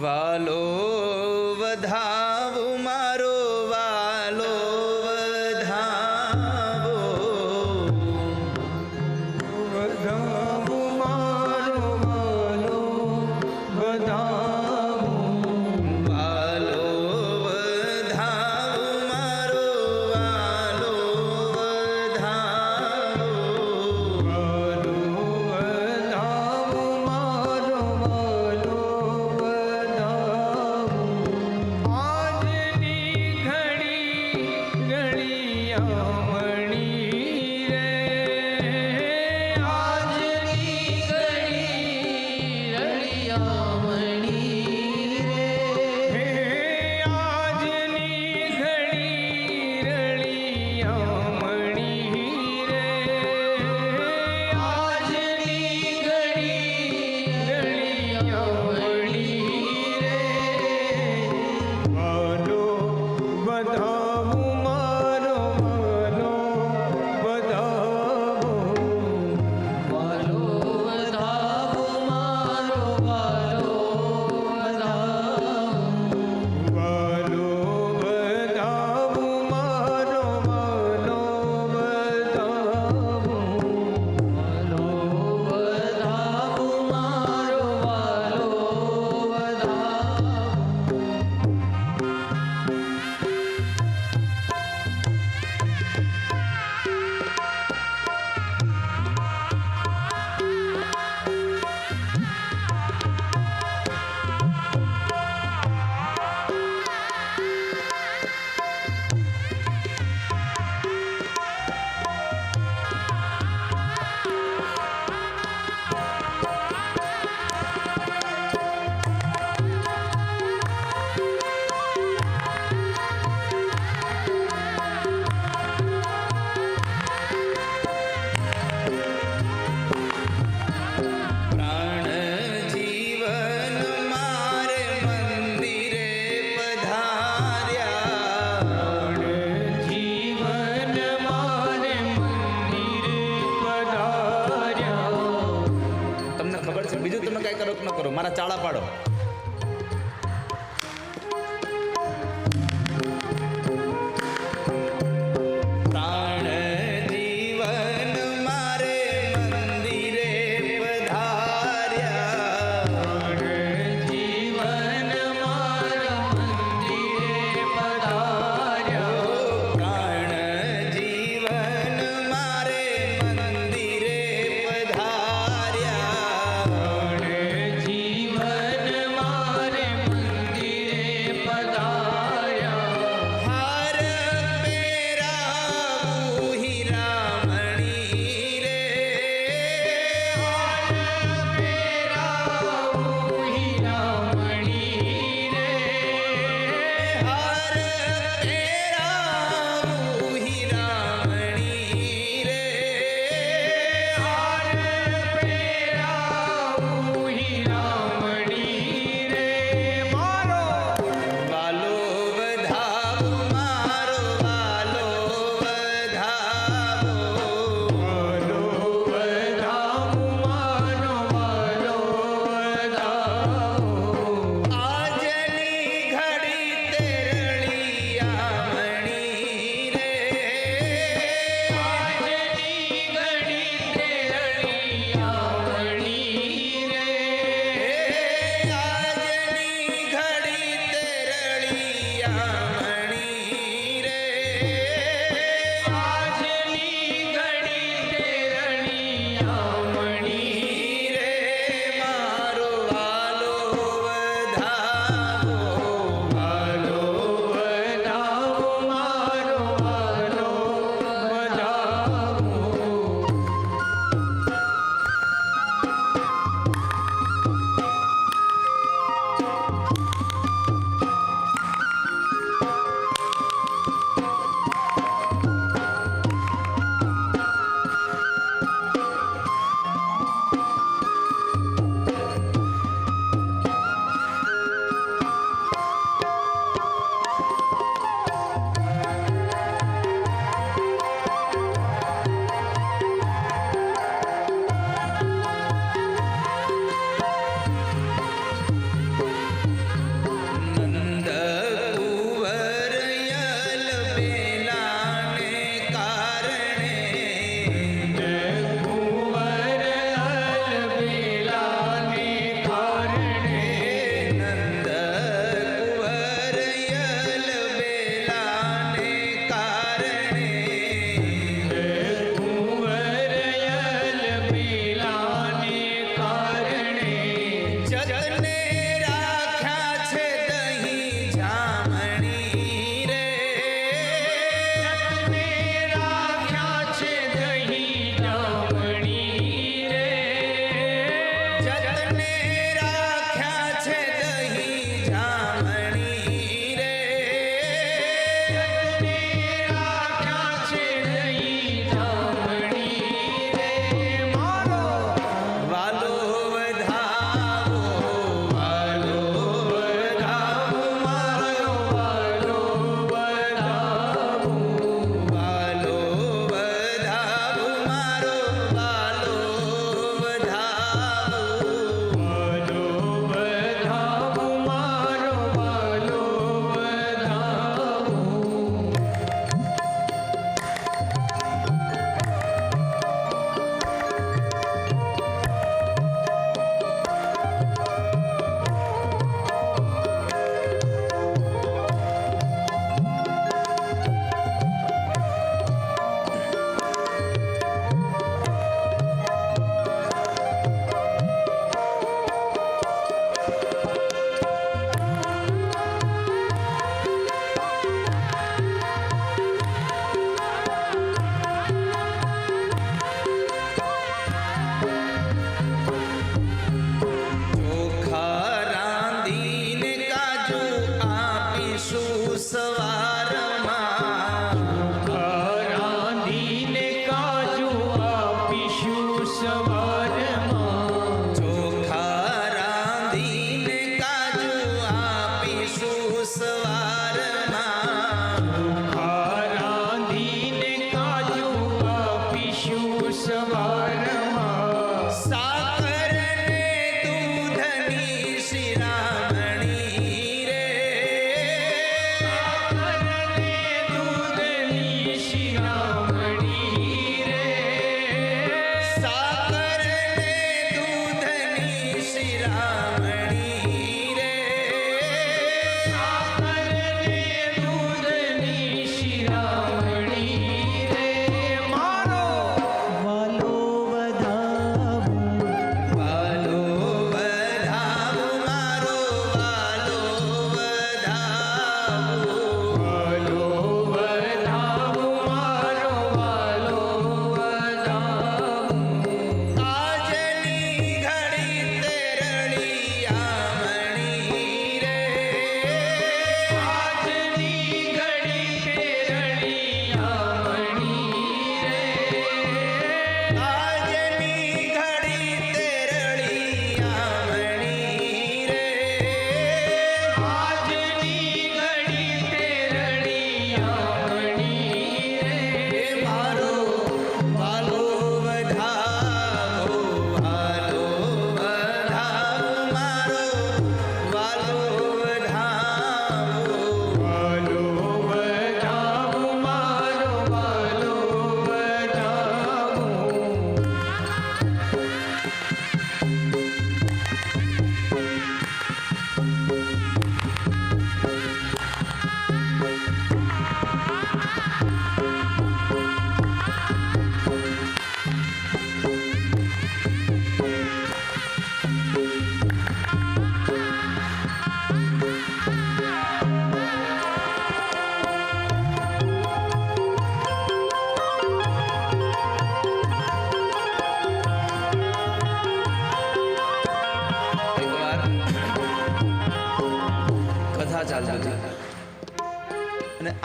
વાલો વધાવો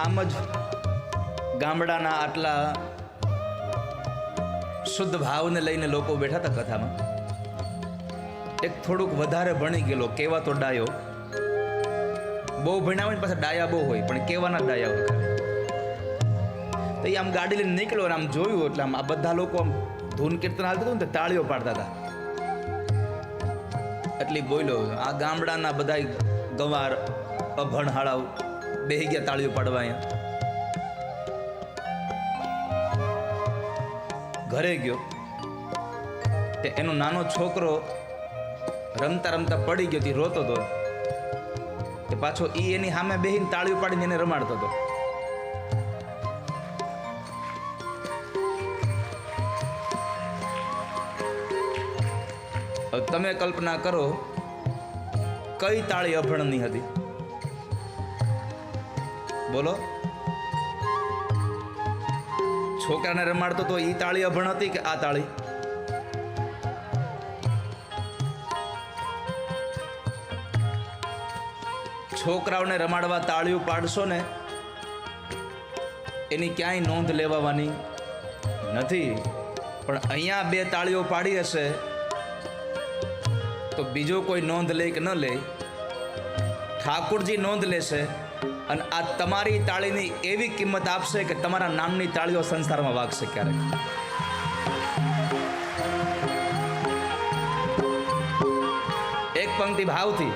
આમ જ ગામડાના આટલા શુદ્ધ ભાવને લઈને લોકો બેઠા હતા કથામાં. એક થોડુંક વધારે ભણી ગયેલો કહેવાતો ડાયો. બહુ ભણ્યા હોય ને પાછા ડાયા બહુ હોય, પણ કેવાના ડાયા હોય તો એ આમ ગાડી લઈને નીકળ્યો અને આમ જોયું એટલે આમ આ બધા લોકો આમ ધૂન કીર્તન હાલતું હતું ને તાળીઓ પાડતા હતા. એટલે બોલ્યો, આ ગામડાના બધા ગવાર અભણ હાળાઓ બેહી ગયા તાળીઓ પાડવા અહીંયા. ઘરે ગયો. તે એનો નાનો છોકરો રમતા રમતા પડી ગયો, તે રોતો હતો તે પાછો ઈ એની સામે બેહીને તાળીઓ પાડીને એને રમાડતો હતો તમે કલ્પના કરો, કઈ તાળી અભણની હતી? બોલો. છોકરાને રમાડતો તો ઈ તાળી અભણ હતી કે આ તાળી? છોકરાઓને રમાડવા તાળીઓ પાડશો ને, એની ક્યાંય નોંધ લેવાની નથી. પણ અહીંયા બે તાળીઓ પાડી હશે, તો બીજો કોઈ નોંધ લે કે ન લે. ઠાકુરજી નોંધ લેશે. અને આ તમારી તાળીની એવી કિંમત આપશે કે તમારા નામની તાળીઓ સંસારમાં વાગશે ક્યારેક. એક પંક્તિ ભાવથી,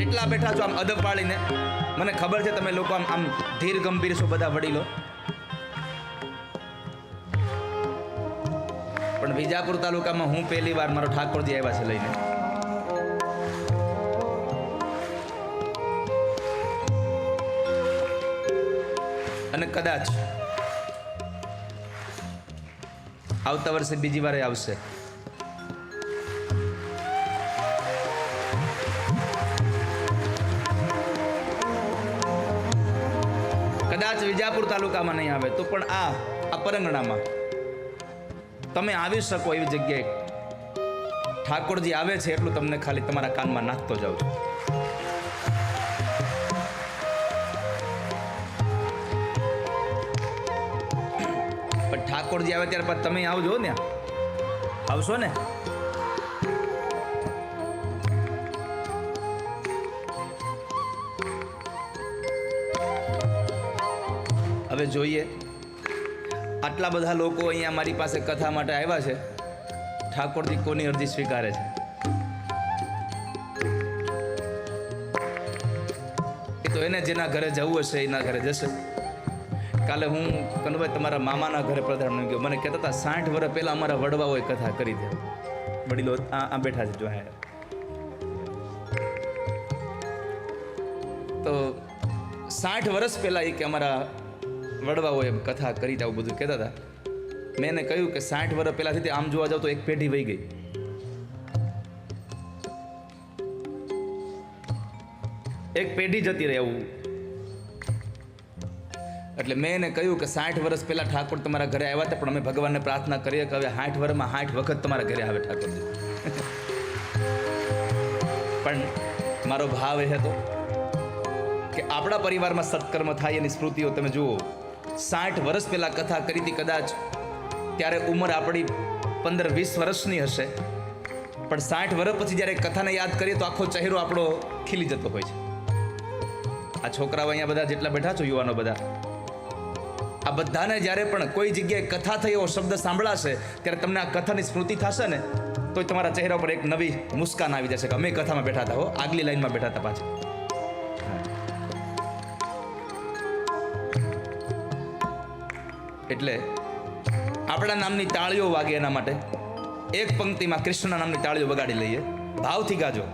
જેટલા બેઠા છો આમ અદબ પાળીને મને ખબર છે તમે લોકો આમ આમ ધીર ગંભીર છો બધા વડીલો. પણ વિજાપુર તાલુકામાં હું પહેલી વાર મારો ઠાકોરજી આવ્યા છે લઈને. અને કદાચ આવતા વર્ષે બીજી વારે આવશે. કદાચ વિજાપુર તાલુકામાં નહીં આવે તો પણ આ આ પરંગણામાં. તમે આવી શકો એવી જગ્યાએ. ઠાકોરજી આવે છે એટલું તમને ખાલી તમારા કાનમાં નાખતો જાઉં છું. ઠાકોરજી આવે ત્યાર બાદ તમે આવજો ને. આવશો ને? હવે જોઈએ. આટલા બધા લોકો અહીંયા મારી પાસે કથા માટે આવ્યા છે. ઠાકોરજી કોની અરજી સ્વીકારે છે? એ તો એને જેના ઘરે જવું હશે એના ઘરે જશે. કાલે હું કનુભાઈ તમારા મામાના ઘરે પ્રધાન ગયો. મને કહેતા હતા, સાઠ વર્ષ પહેલાં અમારા વડવાઓએ કથા કરી દે. વડીલો, આ બેઠા છે જો, હા. તો સાઠ વર્ષ પહેલા એ કે અમારા વડવાઓએ કથા કરી આવું બધું કહેતા હતા. મેં એને કહ્યું કે સાઠ વર્ષ પહેલાથી આમ જોવા જાવ તો એક પેઢી વહી ગઈ. એક પેઢી જતી રહે એવું એટલે મેં એને કહ્યું કે સાઠ વર્ષ પહેલા ઠાકોર તમારા ઘરે આવ્યા હતા, પણ અમે ભગવાનને પ્રાર્થના કરીએ કે હવે સાઠ વર્ષમાં સાઠ વખત તમારા ઘરે આવે ઠાકોરજી. પણ મારો ભાવ એ હતો કે આપણા પરિવારમાં સત્કર્મ થાય એની સ્મૃતિઓ તમે જુઓ. સાઠ વર્ષ પહેલા કથા કરી હતી કદાચ, ત્યારે ઉંમર આપણી પંદર વીસ વર્ષની હશે. પણ સાઠ વર્ષ પછી જ્યારે કથાને યાદ કરીએ તો આખો ચહેરો આપણો ખીલી જતો હોય છે. આ છોકરાઓ અહીંયા બધા જેટલા બેઠા છો, યુવાનો બધા આ બધાને જ્યારે પણ કોઈ જગ્યાએ કથા થઈ એવો શબ્દ સાંભળાશે, ત્યારે તમને આ કથાની સ્મૃતિ થશે ને તો તમારા ચહેરા પર એક નવી મુસ્કાન આવી જશે કે અમે કથામાં બેઠા હતા હો, આગલી લાઈનમાં બેઠા હતા પાછા. એટલે આપણા નામની તાળીઓ વાગે એના માટે, એક પંક્તિમાં કૃષ્ણના નામની તાળીઓ વગાડી લઈએ. ભાવથી ગાજો.